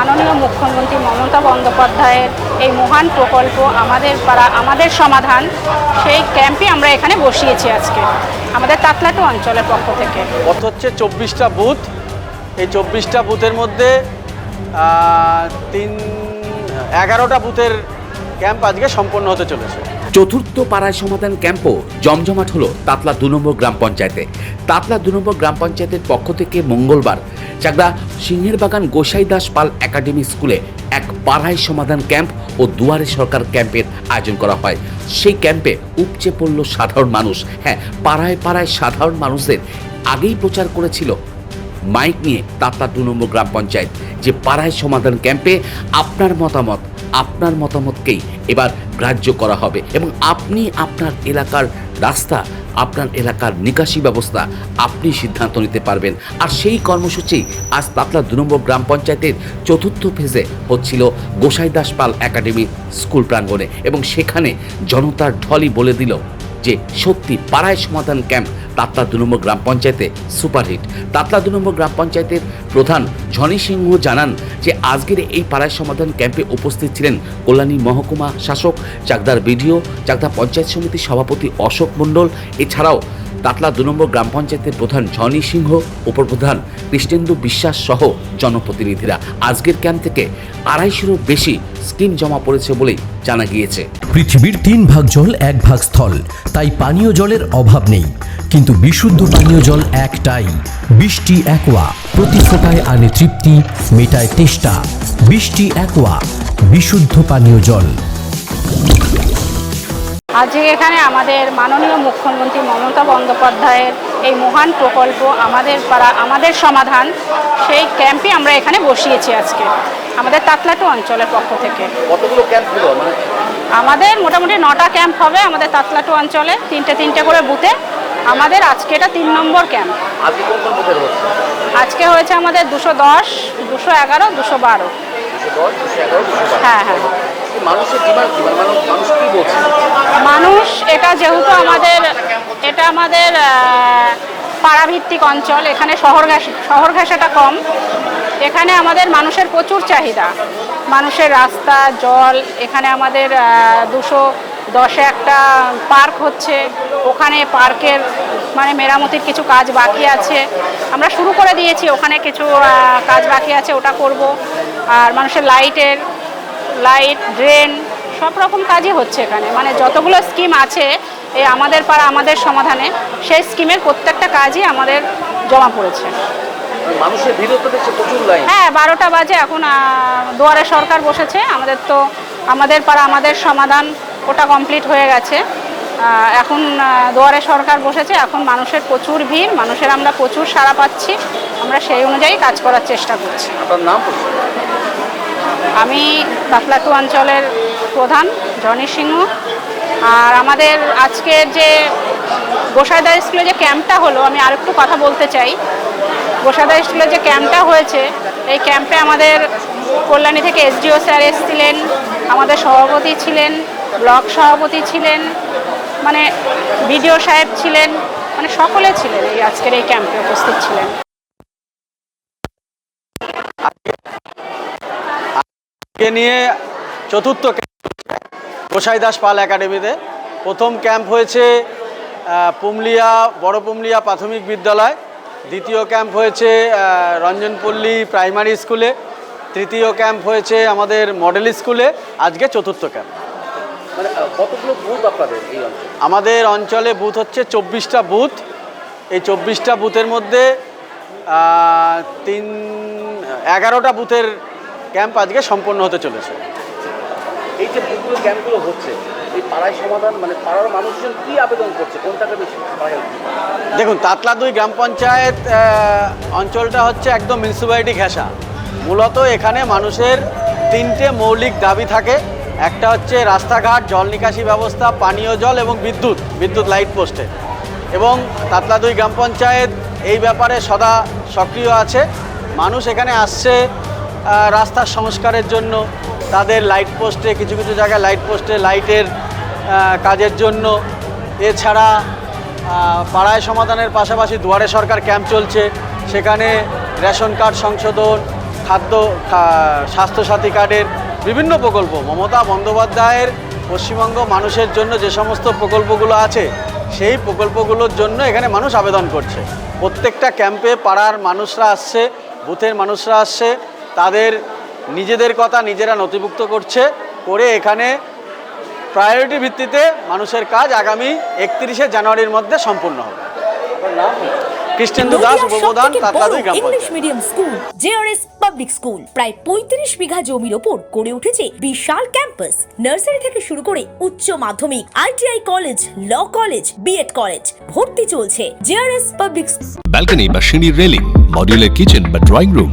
মাননীয় মুখ্যমন্ত্রী মমতা বন্দ্যোপাধ্যায়ের এই মহান প্রকল্প আমাদের পাড়া, আমাদের সমাধান, সেই ক্যাম্পই আমরা এখানে বসিয়েছি আজকে, আমাদের তাতলাটু অঞ্চলের পক্ষ থেকে। কত হচ্ছে চব্বিশটা বুথ। এই চব্বিশটা বুথের মধ্যে তিন, এগারোটা বুথের ক্যাম্প আজকে সম্পন্ন হতে চলেছে। চতুর্থ পাড়ায় সমাধান ক্যাম্পও জমজমাট হলো তাতলা দু নম্বর গ্রাম পঞ্চায়েতে। তাতলা দু নম্বর গ্রাম পঞ্চায়েতের পক্ষ থেকে মঙ্গলবার চাকদা সিংহের বাগান গোসাই দাস পাল একাডেমি স্কুলে এক পাড়ায় সমাধান ক্যাম্প ও দুয়ারে সরকার ক্যাম্পের আয়োজন করা হয়। সেই ক্যাম্পে উপচে পড়ল সাধারণ মানুষ। হ্যাঁ পাড়ায় পাড়ায় সাধারণ মানুষদের আগেই প্রচার করেছিল মাইক নিয়ে তাতলা দু নম্বর গ্রাম পঞ্চায়েত। যে পাড়ায় সমাধান ক্যাম্পে আপনার মতামত আপনার মতামতকেই এবার গ্রাহ্য করা হবে এবং আপনি আপনার এলাকার রাস্তা, আপনার এলাকার নিকাশি ব্যবস্থা আপনি সিদ্ধান্ত নিতে পারবেন। আর সেই কর্মসূচি আজ পাতলা দু নম্বর গ্রাম পঞ্চায়েতের চতুর্থ ফেজে হচ্ছিল গোসাইদাস পাল একাডেমি স্কুল প্রাঙ্গণে এবং সেখানে জনতার ঢলই বলে দিল যে সত্যি পাড়ায় সমাধান ক্যাম্প তাতলা দু নম্বর গ্রাম পঞ্চায়েতে সুপারহিট। তাতলা দু নম্বর গ্রাম পঞ্চায়েতের প্রধান ঝনি সিংহ জানান যে আজকের এই পাড়ায় সমাধান ক্যাম্পে উপস্থিত ছিলেন কল্যাণী মহকুমা শাসক, চাকদার বিডিও, চাকদা পঞ্চায়েত সমিতির সভাপতি অশোক মণ্ডল। এছাড়াও তাতলা দু নম্বর গ্রাম পঞ্চায়েতের প্রধান ঝনি সিংহ, উপপ্রধান কৃষ্ণেন্দু বিশ্বাস সহ জনপ্রতিনিধিরা। আজকের ক্যাম্প থেকে আড়াইশোরও বেশি স্কিম জমা পড়েছে বলেই জানা গিয়েছে। পৃথিবীর তিন ভাগ জল, এক ভাগ স্থল। তাই পানীয় জলের অভাব নেই। কিন্তু বিশুদ্ধ পানীয় জল একটাই। বৃষ্টি, একোয়া। প্রতি ফোটায় আনে তৃপ্তি, মেটায় তেষ্টা। বৃষ্টি, একোয়া। বিশুদ্ধ পানীয় জল। আজকে এখানে আমাদের মাননীয় মুখ্যমন্ত্রী মমতা বন্দ্যোপাধ্যায়ের এই মহান প্রকল্প আমাদের পাড়া আমাদের সমাধান সেই ক্যাম্পই আমরা এখানে বসিয়েছি আজকে আমাদের তাতলাটু অঞ্চলের পক্ষ থেকে। কতগুলো ক্যাম্প হলো মানে আমাদের মোটামুটি নটা ক্যাম্প হবে আমাদের তাতলাটু অঞ্চলে তিনটে তিনটে করে বুথে। আমাদের আজকে এটা তিন নম্বর ক্যাম্প। আজকে হয়েছে আমাদের দুশো দশ দুশো এগারো দুশো বারো। হ্যাঁ হ্যাঁ। মানে মানুষ মানুষ এটা যেহেতু আমাদের এটা আমাদের পাড়াভিত্তিক অঞ্চল, এখানে শহর শহর ঘাসাটা কম। এখানে আমাদের মানুষের প্রচুর চাহিদা। মানুষের রাস্তা, জল, এখানে আমাদের দুশো দশে একটা পার্ক হচ্ছে। ওখানে পার্কের মানে মেরামতির কিছু কাজ বাকি আছে। আমরা শুরু করে দিয়েছি, ওখানে কিছু কাজ বাকি আছে, ওটা করব। আর মানুষের লাইটের লাইট ড্রেন সব রকম কাজই হচ্ছে এখানে। মানে যতগুলো স্কিম আছে এই আমাদের পাড়া আমাদের সমাধানে সেই স্কিমের প্রত্যেকটা কাজই আমাদের জমা পড়েছে। মানুষের ভিড় তো দেখছে প্রচুর লাইন। হ্যাঁ বারোটা বাজে এখন দুয়ারে সরকার বসেছে। আমাদের তো আমাদের পাড়া আমাদের সমাধান ওটা কমপ্লিট হয়ে গেছে। এখন দুয়ারে সরকার বসেছে। এখন মানুষের প্রচুর ভিড় মানুষের আমরা প্রচুর সাড়া পাচ্ছি। আমরা সেই অনুযায়ী কাজ করার চেষ্টা করছি। আপনার নাম? আমি বাফলাটু অঞ্চলের প্রধান, জনি সিংহ। আর আমাদের আজকের যে গোসাইদা স্কুলে যে ক্যাম্পটা হলো, আমি আরেকটু কথা বলতে চাই। গোসাইদা স্কুলে যে ক্যাম্পটা হয়েছে, এই ক্যাম্পে আমাদের কল্যাণী থেকে এসডিও স্যার এসেছিলেন, আমাদের সভাপতি ছিলেন, ব্লক সভাপতি ছিলেন মানে বিডিও সাহেব ছিলেন মানে সকলে ছিলেন এই আজকের এই ক্যাম্পে উপস্থিত ছিলেন। কে নিয়ে চতুর্থ ক্যাম্প গোসাইদাস পাল একাডেমিতে। প্রথম ক্যাম্প হয়েছে পুমলিয়া বড় পুমলিয়া প্রাথমিক বিদ্যালয়। দ্বিতীয় ক্যাম্প হয়েছে রঞ্জনপল্লী প্রাইমারি স্কুলে তৃতীয় ক্যাম্প হয়েছে আমাদের মডেল স্কুলে আজকে চতুর্থ ক্যাম্প মানে কতগুলো বুথ আপনাদের এই অঞ্চলে? আমাদের অঞ্চলে বুথ হচ্ছে চব্বিশটা বুথ এই চব্বিশটা বুথের মধ্যে তিন এগারোটা বুথের ক্যাম্প আজকে সম্পন্ন হতে চলেছে। এই যে বুথগুলো ক্যাম্পগুলো হচ্ছে এই পাড়ায় সমাধান মানে পাড়ার মানুষজন কি আবেদন করছে? কোনটাকে বেশি দেখুন তাতলা দুই গ্রাম পঞ্চায়েত অঞ্চলটা হচ্ছে একদম মিউনিসিপ্যালিটি ঘেঁষা। মূলত এখানে মানুষের তিনটে মৌলিক দাবি থাকে। একটা হচ্ছে রাস্তাঘাট জল নিকাশি ব্যবস্থা পানীয় জল এবং বিদ্যুৎ বিদ্যুৎ লাইট পোস্টে। এবং তাতলা দুই গ্রাম পঞ্চায়েত এই ব্যাপারে সদা সক্রিয় আছে। মানুষ এখানে আসছে রাস্তার সংস্কারের জন্য, তাদের লাইট পোস্টে কিছু কিছু জায়গায় লাইট পোস্টে লাইটের কাজের জন্য। এছাড়া পাড়ায় সমাধানের পাশাপাশি দুয়ারে সরকার ক্যাম্প চলছে। সেখানে রেশন কার্ড সংশোধন, খাদ্য স্বাস্থ্যসাথী কার্ডের বিভিন্ন প্রকল্প। মমতা বন্দ্যোপাধ্যায়ের পশ্চিমবঙ্গ মানুষের জন্য যে সমস্ত প্রকল্পগুলো আছে, সেই প্রকল্পগুলোর জন্য এখানে মানুষ আবেদন করছে। প্রত্যেকটা ক্যাম্পে পাড়ার মানুষরা আসছে বুথের মানুষরা আসছে তাদের নিজেদের কথা নিজেরা নথিভুক্ত করছে করে এখানে প্রায়োরিটি ভিত্তিতে মানুষের কাজ আগামী একত্রিশে জানুয়ারির মধ্যে সম্পূর্ণ হবে। কৃষ্ণেন্দু দাস নদিয়ার উপপ্রধান সবথেকে তাতলাদুই বড় গ্রাম English medium school JRS public school প্রায় পঁয়ত্রিশ বিঘা জমির ওপর গড়ে উঠেছে বিশাল ক্যাম্পাস নার্সারি থেকে শুরু করে উচ্চ মাধ্যমিক ITI college law college BEd college ভর্তি চলছে জেআরএস পাবলিক ব্যালকনি বা সিঁড়ির রেলিং মডিউলার কিচেন বা ড্রয়িং রুম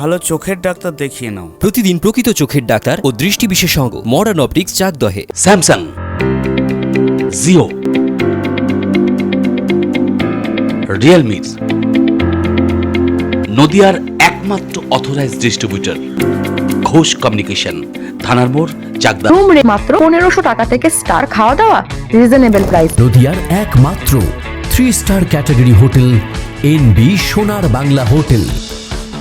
ভালো চোখের ডাক্তার দেখিয়ে নাও। প্রতিদিন প্রকৃত চোখের ডাক্তার ও দৃষ্টি বিশেষজ্ঞ মডার্ন অপটিক্স চাকদহে। স্যামসাং জিও রিয়েলমি নদিয়ার একমাত্র অথরাইজ ডিস্ট্রিবিউটর ঘোষ কমিউনিকেশন থানার মোড় চাকদা। রুম রে মাত্র পনেরোশো টাকা থেকে স্টার খাওয়া দাওয়া। রিজনেবল প্রাইস নদিয়ার একমাত্র three star category hotel N B Sonar Bangla hotel